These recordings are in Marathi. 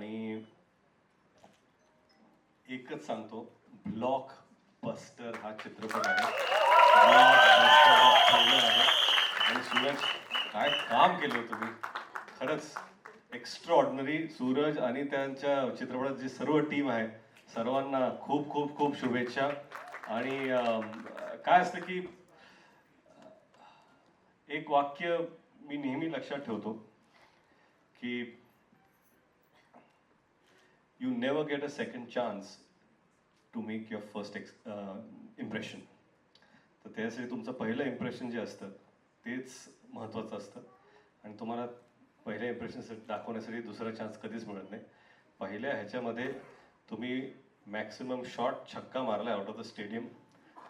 आणि एकच सांगतो ब्लॉक बस्टर हा चित्रपट आहे. आणि सूरज काय काम केलं हो तुम्ही? खरंच एक्स्ट्रा ऑर्डिनरी सूरज आणि त्यांच्या चित्रपटात जी सर्व टीम आहे सर्वांना खूप खूप खूप शुभेच्छा. आणि काय असतं की एक वाक्य मी नेहमी लक्षात ठेवतो की you never get a second chance to make your first ex impression तर त्यासाठी तुमचं पहिलं इम्प्रेशन जे असतं तेच महत्त्वाचं असतं. आणि तुम्हाला पहिल्या इम्प्रेशन दाखवण्यासाठी दुसरा चान्स कधीच मिळत नाही. पहिल्या ह्याच्यामध्ये तुम्ही मॅक्सिमम शॉट छक्का मारला आउट ऑफ द स्टेडियम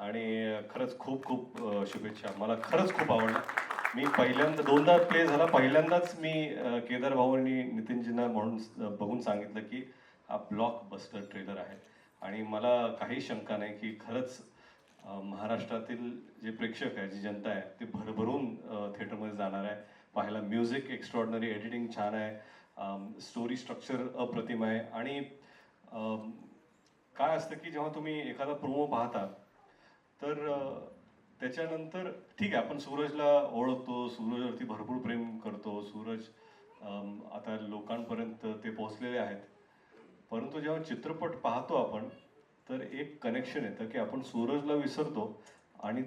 आणि खरंच खूप खूप शुभेच्छा. मला खरंच खूप आवडलं. मी पहिल्यांदा दोनदा प्ले झाला. पहिल्यांदाच मी केदार भाऊ आणि नितीनजींना म्हणून बघून सांगितलं की हा ब्लॉक बस्टर ट्रेलर आहे. आणि मला काही शंका नाही की खरंच महाराष्ट्रातील जे प्रेक्षक आहे जी जनता आहे ते भरभरून थिएटरमध्ये जाणार आहे. पाहायला म्युझिक एक्स्ट्रॉर्डनरी एडिटिंग छान आहे. स्टोरी स्ट्रक्चर अप्रतिम आहे. आणि काय असतं की जेव्हा तुम्ही एखादा प्रोमो पाहता तर त्याच्यानंतर ठीक आहे आपण सूरजला ओळखतो सूरजवरती भरपूर प्रेम करतो. सूरज आता लोकांपर्यंत ते पोहोचलेले आहेत. परंतु जेव्हा चित्रपट पाहतो आपण तर एक कनेक्शन येतं की आपण सूरजला विसरतो आणि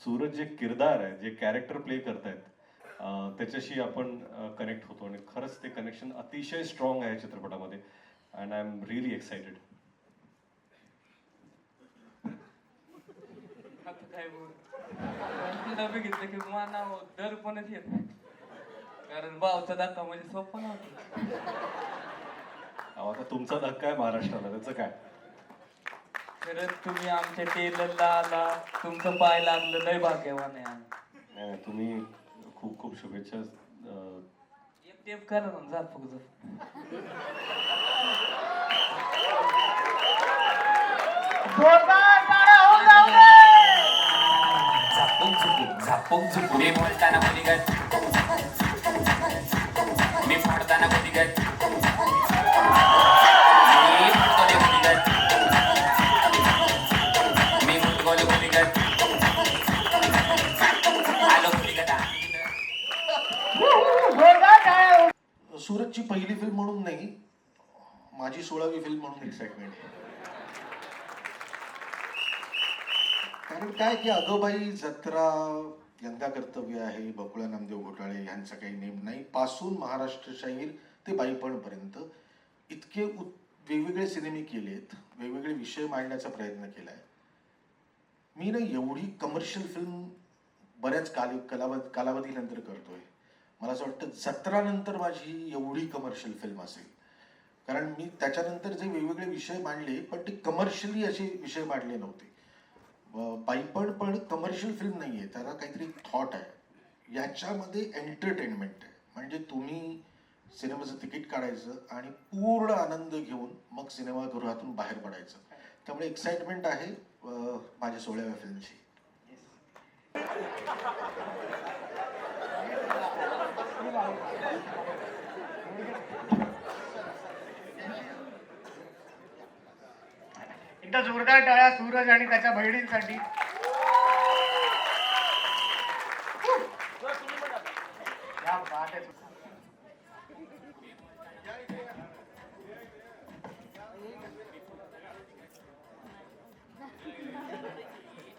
सूरज जे किरदार आहे जे कॅरेक्टर प्ले करतायत त्याच्याशी आपण कनेक्ट होतो. आणि खरंच ते कनेक्शन अतिशय स्ट्रॉंग आहे चित्रपटामध्ये. And I am really excited बघितलं की दर पणच येत नाही. कारण भावचा धक्का म्हणजे सोपं नव्हतं. अहो, आता तुमचा धक्का आहे महाराष्ट्राला त्याचं काय? खरंच तुम्ही आमच्या टेलरला आला. तुमचं पाय लागलं. लय भाग्यवान आहे आम्ही. नाही, नाही, तुम्ही खूप खूप शुभेच्छा अं, एक टेप करा ना जा फक्त झापूक झुपूक झापूक झुपूक मी बोलताना कोणी गट मी फोडताना कोणी गट सोळावी फिल्म म्हणून एक्साइटमेंट आहे कारण काय की अगोबाई जत्रा यंदा कर्तव्य आहे बकुळा नामदेव घोटाळे यांचा काही नेम नाही. पासून महाराष्ट्रशाहीर ते बाईपणपर्यंत इतके उत- वेगवेगळे सिनेमे केलेत वेगवेगळे विषय मांडण्याचा प्रयत्न केला आहे मी ना एवढी कमर्शियल फिल्म बऱ्याच काल कालावध कालावधीनंतर करतोय. मला असं वाटतं जत्रानंतर माझी एवढी कमर्शियल फिल्म असेल. कारण मी त्याच्यानंतर जे वेगवेगळे विषय मांडले पण ते कमर्शियली असे विषय मांडले नव्हते. व बाईपण पण कमर्शियल फिल्म नाही आहे त्याला काहीतरी थॉट आहे. याच्यामध्ये एंटरटेनमेंट आहे. म्हणजे तुम्ही सिनेमाचं तिकीट काढायचं आणि पूर्ण आनंद घेऊन मग सिनेमागृहातून बाहेर पडायचं. त्यामुळे एक्साइटमेंट आहे माझ्या सोळाव्या फिल्मची एकदा जोरदार टाळ्या सूरज आणि त्याच्या बहिणींसाठी.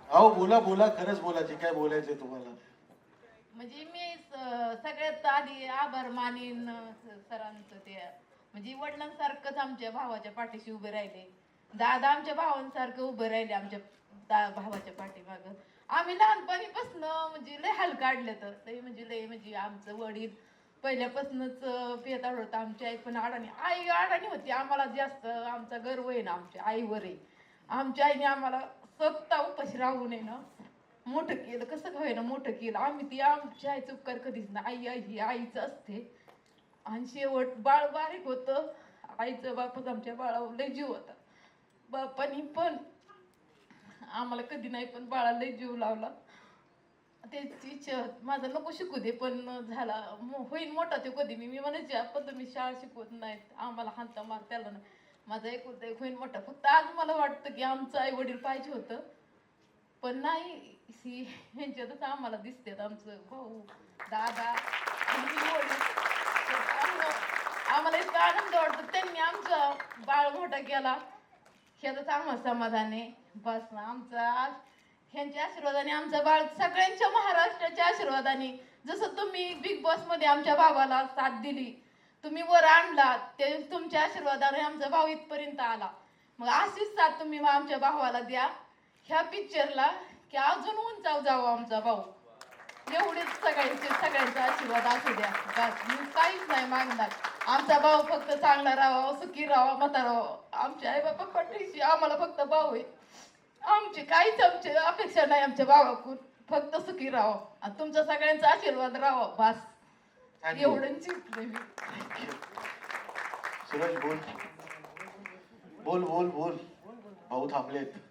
अहो बोला बोला खरंच बोला जे काय बोलायचंय तुम्हाला. म्हणजे मी स- सगळ्यात आधी आभार मानेन अं, स- सरांचं ते. म्हणजे वडिलांसारखंच आमच्या भावाच्या पाठीशी उभे राहिले. दादा आमच्या भावांसारखं उभं राहिले आमच्या दा भावाच्या पाठीमाग. आम्ही लहानपणीपासून म्हणजे लय हाल काढले तर. लय म्हणजे लय म्हणजे आमचं वडील पहिल्यापासूनच पेत होतं आमची आई पण अडाणी. आई अडाणी होती आम्हाला जास्त. आमचा गर्व आहे ना आमच्या आईवर आहे. आमच्या आईने आम्हाला स्वतः उपाशी राहू नये ना मोठं केलं. कसं काय ना मोठं केलं. आम्ही ती आमच्या आईचं उपकार कधीच ना आई आई ही आईच असते. आणि शेवट बाळ बारीक होतं. आईचं बापच आमच्या बाळावर लय जीव होता. बापानी पण आम्हाला कधी नाही पण बाळाला जीव लावला. त्याची इच्छा माझं नको शिकू दे पण झाला. मो- होईन मोठा ते कधी. मी मी म्हणायची आपण तुम्ही शाळा शिकवत नाहीत. आम्हाला हांता मार त्याला नाही. माझा एक होतं एक होईन मोठा. फक्त आज मला वाटतं की आमचं आई वडील पाहिजे होतं. पण नाही ही ह्यांच्यातच आम्हाला दिसतात आमचं भाऊ दादा. आम्हाला- आम्हाला इतका आनंद वाटतो. त्यांनी आमचा बाळ मोठा केला. ह्याचाच आम्हाला समाधान. आहे बस ना आमचा आज. ह्यांच्या आशीर्वादाने आमचं बाळ सगळ्यांच्या महाराष्ट्राच्या आशीर्वादाने. जसं तुम्ही बिग बॉसमध्ये आमच्या भावाला साथ दिली तुम्ही वर आणला ते तुमच्या आशीर्वादाने आमचा भाऊ इथपर्यंत आला. मग अशीच साथ तुम्ही आमच्या भावाला द्या. ह्या पिक्चरला की अजून उंचाव जावं आमचा भाऊ. एवढेच सगळ्यांचे सगळ्यांचा आशीर्वाद असू द्या. बस मी काहीच नाही मागणार. आमचा भाऊ फक्त चांगला राहावा सुखी राहावा म्हातारा राहावा आमच्या आई बाबा पाठीशी आम्हाला फक्त भाऊ आहे. आमची काहीच आमची अपेक्षा नाही आमच्या भावाकडून फक्त सुखी राहावं. आणि तुमचा सगळ्यांचा आशीर्वाद राहावा बस. एवढं जिंकले मी. सूरज बोल. बोल बोल बोल. भाऊ थांबलेत.